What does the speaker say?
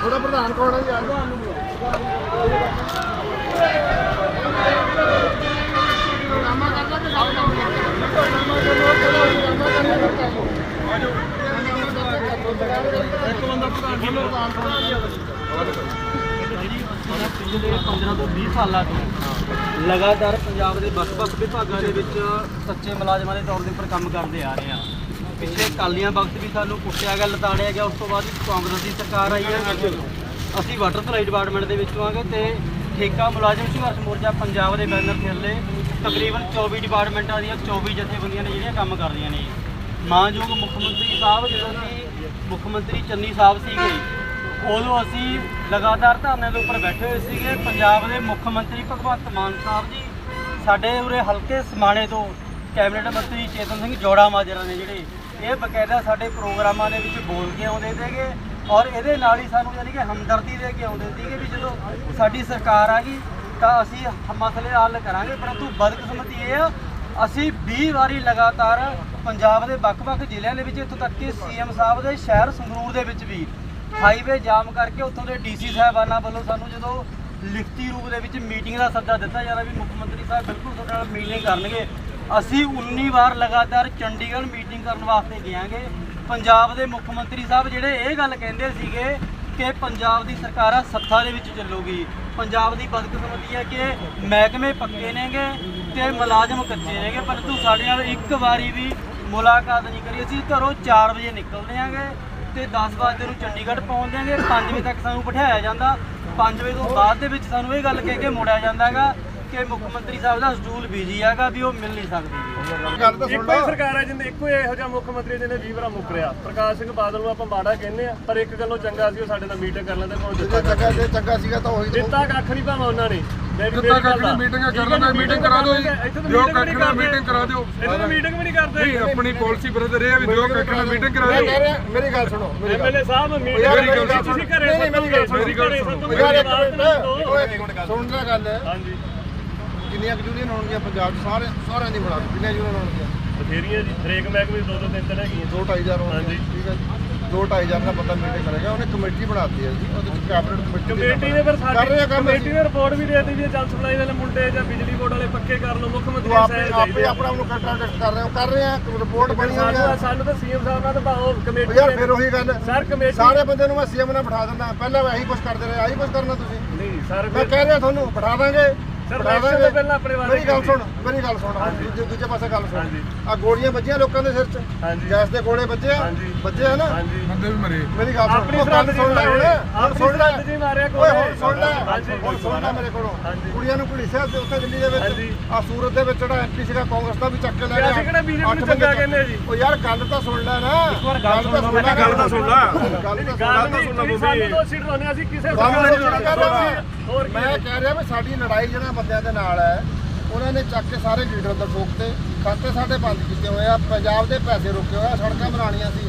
ਪ੍ਰਧਾਨ ਕੌਣ ਹੈ ਜੀ? ਇੱਕ ਬੰਦਾ ਪ੍ਰਧਾਨ ਪਿਛਲੇ 15 ਤੋਂ 20 ਸਾਲਾਂ ਤੋਂ ਲਗਾਤਾਰ ਪੰਜਾਬ ਦੇ ਵੱਖ-ਵੱਖ ਵਿਭਾਗਾਂ ਦੇ ਵਿੱਚ ਸੱਚੇ ਮੁਲਾਜ਼ਮਾਂ ਦੇ ਤੌਰ ਦੇ ਉੱਪਰ ਕੰਮ ਕਰਦੇ ਆ ਰਹੇ ਆ। ਪਿਛਲੇ ਕਾਲੀਆਂ ਵਕਤ ਵੀ ਸਾਨੂੰ ਕੁੱਟਿਆ ਗਿਆ, ਲਤਾੜਿਆ ਗਿਆ, ਉਸ ਤੋਂ ਬਾਅਦ ਕਾਂਗਰਸ ਦੀ ਸਰਕਾਰ ਆਈ ਹੈ। ਅਸੀਂ ਵਾਟਰ ਸਪਲਾਈ ਡਿਪਾਰਟਮੈਂਟ ਦੇ ਵਿੱਚ ਆਵਾਂਗੇ ਤੇ ਠੇਕਾ ਮੁਲਾਜ਼ਮ ਸੰਘਰਸ਼ ਮੋਰਚਾ ਪੰਜਾਬ ਦੇ ਬੈਨਰ ਥੱਲੇ ਤਕਰੀਬਨ 24 ਡਿਪਾਰਟਮੈਂਟਾਂ ਦੀਆਂ 24 ਜਥੇਬੰਦੀਆਂ ਨੇ ਜਿਹੜੀਆਂ ਕੰਮ ਕਰਦੀਆਂ ਨੇ। ਮਾਨਯੋਗ ਮੁੱਖ ਮੰਤਰੀ ਸਾਹਿਬ, ਜਦੋਂ ਕਿ ਮੁੱਖ ਮੰਤਰੀ ਚੰਨੀ ਸਾਹਿਬ ਸੀਗੇ, ਉਦੋਂ ਅਸੀਂ ਲਗਾਤਾਰ ਧਰਨੇ ਦੇ ਉੱਪਰ ਬੈਠੇ ਹੋਏ ਸੀਗੇ। ਪੰਜਾਬ ਦੇ ਮੁੱਖ ਮੰਤਰੀ ਭਗਵੰਤ ਮਾਨ ਸਾਹਿਬ ਜੀ, ਸਾਡੇ ਉਰੇ ਹਲਕੇ ਸਮਾਣੇ ਤੋਂ ਕੈਬਨਿਟ ਮੰਤਰੀ ਚੇਤਨ ਸਿੰਘ ਜੋੜਾ ਮਾਜਰਾ ਨੇ ਜਿਹੜੇ ਇਹ ਬਕਾਇਦਾ ਸਾਡੇ ਪ੍ਰੋਗਰਾਮਾਂ ਦੇ ਵਿੱਚ ਬੋਲ ਕੇ ਆਉਂਦੇ ਸੀਗੇ ਔਰ ਇਹਦੇ ਨਾਲ ਹੀ ਸਾਨੂੰ ਯਾਨੀ ਕਿ ਹਮਦਰਦੀ ਦੇ ਕੇ ਆਉਂਦੇ ਸੀਗੇ ਵੀ ਜਦੋਂ ਸਾਡੀ ਸਰਕਾਰ ਆ ਗਈ ਤਾਂ ਅਸੀਂ ਮਸਲੇ ਹੱਲ ਕਰਾਂਗੇ, ਪਰੰਤੂ ਬਦਕਿਸਮਤੀ ਇਹ ਆ, ਅਸੀਂ 20 ਵਾਰੀ ਲਗਾਤਾਰ ਪੰਜਾਬ ਦੇ ਵੱਖ-ਵੱਖ ਜ਼ਿਲ੍ਹਿਆਂ ਦੇ ਵਿੱਚ ਇੱਥੋਂ ਤੱਕ ਕਿ ਸੀਐਮ ਸਾਹਿਬ ਦੇ ਸ਼ਹਿਰ ਸੰਗਰੂਰ ਦੇ ਵਿੱਚ ਵੀ ਹਾਈਵੇ ਜਾਮ ਕਰਕੇ ਉੱਥੋਂ ਦੇ ਡੀਸੀ ਸਾਹਿਬਾਨਾਂ ਵੱਲੋਂ ਸਾਨੂੰ ਜਦੋਂ ਲਿਖਤੀ ਰੂਪ ਦੇ ਵਿੱਚ ਮੀਟਿੰਗ ਦਾ ਸੱਦਾ ਦਿੱਤਾ ਜਾਂਦਾ ਵੀ ਮੁੱਖ ਮੰਤਰੀ ਸਾਹਿਬ ਬਿਲਕੁਲ ਤੁਹਾਡੇ ਨਾਲ ਮੀਟਿੰਗ ਕਰਨਗੇ ਅਸੀਂ 19 ਵਾਰ ਲਗਾਤਾਰ ਚੰਡੀਗੜ੍ਹ ਮੀਟਿੰਗ ਕਰਨ ਵਾਸਤੇ ਗਿਆਂਗੇ ਪੰਜਾਬ ਦੇ ਮੁੱਖ ਮੰਤਰੀ ਸਾਹਿਬ ਜਿਹੜੇ ਇਹ ਗੱਲ ਕਹਿੰਦੇ ਸੀਗੇ ਕਿ ਪੰਜਾਬ ਦੀ ਸਰਕਾਰ ਆ ਸੱਥਾ ਦੇ ਵਿੱਚ ਚੱਲੂਗੀ। ਪੰਜਾਬ ਦੀ ਬਦਕਿਸਮਤੀ ਹੈ ਕਿ ਮਹਿਕਮੇ ਪੱਕੇ ਨੇਗੇ ਤੇ ਮੁਲਾਜ਼ਮ ਕੱਚੇ ਨੇਗੇ, ਪਰੰਤੂ ਸਾਡੇ ਨਾਲ ਇੱਕ ਵਾਰੀ ਵੀ ਮੁਲਾਕਾਤ ਨਹੀਂ ਕਰੀ। ਅਸੀਂ ਘਰੋਂ 4 ਵਜੇ ਨਿਕਲਦੇ ਆਂਗੇ ਤੇ 10 ਵਜੇ ਨੂੰ ਚੰਡੀਗੜ੍ਹ ਪਹੁੰਚ ਦਿਆਂਗੇ 5 ਵਜੇ ਤੱਕ ਸਾਨੂੰ ਬਿਠਾਇਆ ਜਾਂਦਾ। 5 ਵਜੇ ਤੋਂ ਬਾਅਦ ਦੇ ਵਿੱਚ ਸਾਨੂੰ ਇਹ ਗੱਲ ਕਹਿ ਕੇ ਮੋੜਿਆ ਜਾਂਦਾ ਹੈਗਾ ਕਿ ਮੁੱਖ ਮੰਤਰੀ ਸਾਹਿਬ ਦਾ ਸਟੂਲ ਬਿਜ਼ੀ ਹੈਗਾ ਵੀ ਉਹ ਮਿਲ ਨਹੀਂ ਸਕਦੇ ਗੱਲ ਤਾਂ ਸੁਣ ਲਓ। ਸਰਕਾਰ ਹੈ ਜਿੰਦੇ ਇੱਕੋ ਇਹੋ ਜਿਹਾ ਮੁੱਖ ਮੰਤਰੀ ਜਿਹਨੇ 20 ਵਾਰ ਮੁੱਕਰਿਆ ਪ੍ਰਕਾਸ਼ ਸਿੰਘ ਬਾਦਲ ਨੂੰ ਆਪਾਂ ਮਾੜਾ ਕਹਿੰਦੇ ਆ ਪਰ ਇੱਕ ਗੱਲੋਂ ਚੰਗਾ ਸੀ ਉਹ ਸਾਡੇ ਨਾਲ ਮੀਟਿੰਗ ਕਰ ਲੈਂਦੇ ਕੋਲ ਦਿੱਤਾ ਚੰਗਾ ਜੇ ਚੰਗਾ ਸੀਗਾ ਤਾਂ ਉਹੀ ਦਿੱਤਾ ਕੱਖ ਨਹੀਂ ਭਾਵੇਂ ਉਹਨਾਂ ਨੇ। ਦਿੱਤਾ ਕੱਖ ਨਹੀਂ, ਦਾ। ਮੀਟਿੰਗਾਂ ਠੀਕ ਹੈ ਕਰ ਲੈਂਦੇ, ਜੀ, ਮੀਟਿੰਗ ਕਰਾ ਦਿਓ ਮੀਟਿੰਗ ਕੱਖ ਨਾਲ। ਮੀਟਿੰਗ ਕਰਾ ਦਿਓ। ਤਾਂ ਮੀਟਿੰਗ ਵੀ ਨਹੀਂ ਕਰਦੇ। ਨਹੀਂ ਆਪਣੀ ਪਾਲਿਸੀ ਬਰਦਰ ਇਹ ਆ ਵੀ ਜੋ ਕੱਖ ਨਾਲ ਮੀਟਿੰਗ ਕਰਾ ਦਿਓ। ਰਿਹਾ ਮੇਰੀ ਗੱਲ ਸੁਣੋ ਮੇਰੀ ਗੱਲ ਐਮਐਲਏ ਸਾਹਿਬ ਮੀਟਿੰਗ ਤੁਸੀਂ ਘਰੇ ਮੇਰੀ ਗੱਲ ਸੱਤੋਗੇ, ਮੇਰੀ ਗੱਲ ਸੁਣੋ। ਸੁਣ ਲੈ ਗੱਲ। ਹਾਂਜੀ। ਕਿੰਨੀਆਂ ਕੁ ਯੂਨੀਅਨ ਹੋਣਗੀਆਂ ਪੰਜਾਬ 'ਚ ਸਾਰੇ ਸਾਰਿਆਂ ਦੀ ਬਣਾ ਦਿਓ। ਕਿੰਨੀਆਂ ਯੂਨੀਅਨ ਹੋਣਗੀਆਂ। ਬਥੇਰੀਆਂ ਜੀ ਹਰੇਕ ਮਹਿਕਮੇ 'ਚ ਦੋ ਦੋ ਤਿੰਨ ਤਿੰਨ ਹੈਗੀਆਂ। ਦੋ ਢਾਈ ਹਜ਼ਾਰ ਹੋਣਗੀਆਂ ਹਾਂਜੀ। ਠੀਕ ਹੈ ਜੀ। ਦੋ ਢਾਈ ਹਜ਼ਾਰ ਦਾ ਬੰਦਾ ਮੀਟਿੰਗ ਕਰੇਗਾ ਉਹਨੇ ਕਮੇਟੀ ਬਣਾਤੀ ਹੈ ਜੀ ਉਹਦੇ ਵਿੱਚ ਕੈਬਨਿਟ ਕਮੇਟੀ ਦੇ ਕਮੇਟੀ ਨੇ ਫਿਰ ਕਰ ਰਹੇ ਸਾਡੀ ਕੰਮ ਕਮੇਟੀ ਨੇ ਰਿਪੋਰਟ ਵੀ ਦੇ ਦਿੱਤੀ ਵੀ ਇਹ ਜਲ ਸਪਲਾਈ ਵਾਲੇ ਮੁੰਡੇ ਜਾਂ ਬਿਜਲੀ ਬੋਰਡ ਵਾਲੇ ਪੱਕੇ ਕਰ ਲਓ ਮੁੱਖ ਮੰਤਰੀ ਆਪੇ ਸਾਹਿਬ ਆਪੇ ਚਾਹੀਦੇ ਆ। ਆਪਣਾ ਨੂੰ ਕੰਟਰੈਕਟ ਕਰ ਰਹੇ ਹੋ ਕਰ ਰਹੇ ਆ ਰਿਪੋਰਟ ਬਣੀ ਹੋਈ ਸਾਨੂੰ ਹੈ। ਸਾਨੂੰ ਤਾਂ ਸੀਐਮ ਸਾਹਿਬ ਨਾਲ ਤਾਂ ਭਾਓ ਕਮੇਟੀ ਯਾਰ ਫਿਰ ਉਹੀ ਗੱਲ ਸਰ ਕਮੇਟੀ ਸਾਰੇ ਬੰਦੇ ਨੂੰ ਮੈਂ ਸੀਐਮ ਨਾਲ ਬਿਠਾ ਦਿੰਦਾ ਪਹਿਲਾਂ ਮੈਂ ਇਹੀ ਕੁਝ ਕਰਦੇ ਰਹੇ ਆਹੀ ਕੁਝ ਕਰਨਾ ਤੁਸੀਂ। ਨਹੀਂ ਸਰ ਮੈਂ ਕਹਿ ਰਿਹਾ ਤੁਹਾਨੂੰ ਬਿਠਾ ਦਾਂਗੇ। ਦਾਂਗੇ ਤੋਂ ਪਹਿਲਾਂ ਆਪਣੇ ਵਾਅਦੇ ਮੇਰੀ ਗੱਲ। ਸੁਣ ਮੇਰੀ ਗੱਲ ਸੁਣ। ਦੂਜੇ ਦੂਜੇ ਪਾਸੇ ਗੱਲ ਸੁਣ। ਆ ਗੋਲੀਆਂ ਵੱਜੀਆਂ ਲੋਕਾਂ ਦੇ ਸਿਰ 'ਚ। ਗੈਸ ਦੇ ਗੋਲੇ ਵੱਜੇ ਆ। ਵੱਜੇ ਆ ਨਾ ਬੰਦੇ ਵੀ ਮਰੇ ਮੇਰੀ ਗੱਲ ਸੁਣ ਆਪਣੀ ਗੱਲ ਸੁਣ ਲੈ ਹੁਣ ਸੁਣ ਲੈ ਜੀ ਮਾਰਿਆ ਕੋਲੇ। ਹੁਣ ਸੁਣ ਲੈ ਹਾਂਜੀ, ਹੁਣ ਸੁਣ ਲੈ ਮੇਰੇ ਕੋਲੋਂ ਹਾਂਜੀ। ਕੁੜੀਆਂ ਨੂੰ ਘੜੀਸਿਆ ਤੇ ਉੱਥੇ ਦਿੱਲੀ ਦੇ। ਵਿੱਚ ਆ ਸੂਰਤ ਦੇ ਵਿੱਚ ਜਿਹੜਾ ਐਮਪੀ ਸੀਗਾ ਕਾਂਗਰਸ ਦਾ ਵੀ ਚੱਕ ਕੇ ਲੈ ਤੇ ਗਿਆ ਅਸੀਂ ਕਿਹੜਾ BJP ਨੂੰ ਅੱਠ ਚੰਗਾ ਕਹਿੰਦੇ ਜੀ। ਉਹ ਯਾਰ ਗੱਲ ਤਾਂ ਸੁਣ ਲੈ ਨਾ ਇੱਕ ਵਾਰ ਗੱਲ ਸੁਣ ਲਓ, ਲੈ ਗੱਲ ਤਾਂ ਸੁਣ ਲੈ। ਗੱਲ ਤਾਂ ਸੁਣ ਲੈ ਨਹੀਂ ਤੁਸੀਂ ਸਾਨੂੰ ਤੋਂ ਸੀਟ ਲਾਉਂਦੇ ਅਸੀਂ ਕਿਸੇ ਬਾਬਾ ਨੂੰ ਕਰ ਰਿਹਾ ਹੋਰ ਕੀ ਮੈਂ ਕਹਿ ਰਿਹਾ ਵੀ ਸਾਡੀ ਲੜਾਈ ਜਿਹੜਾ ਬੰਦਿਆਂ ਦੇ ਨਾਲ ਹੈ ਉਹਨਾਂ ਨੇ ਚੱਕ ਕੇ ਸਾਰੇ ਲੀਡਰ ਦਾ ਠੋਕਤੇ ਖਾਤੇ ਸਾਡੇ ਬੰਦ ਕੀਤੇ ਹੋਏ ਆ ਪੰਜਾਬ ਦੇ ਪੈਸੇ ਰੁਕੇ ਹੋਏ ਆ ਸੜਕਾਂ ਬਣਾਉਣੀਆਂ ਸੀ।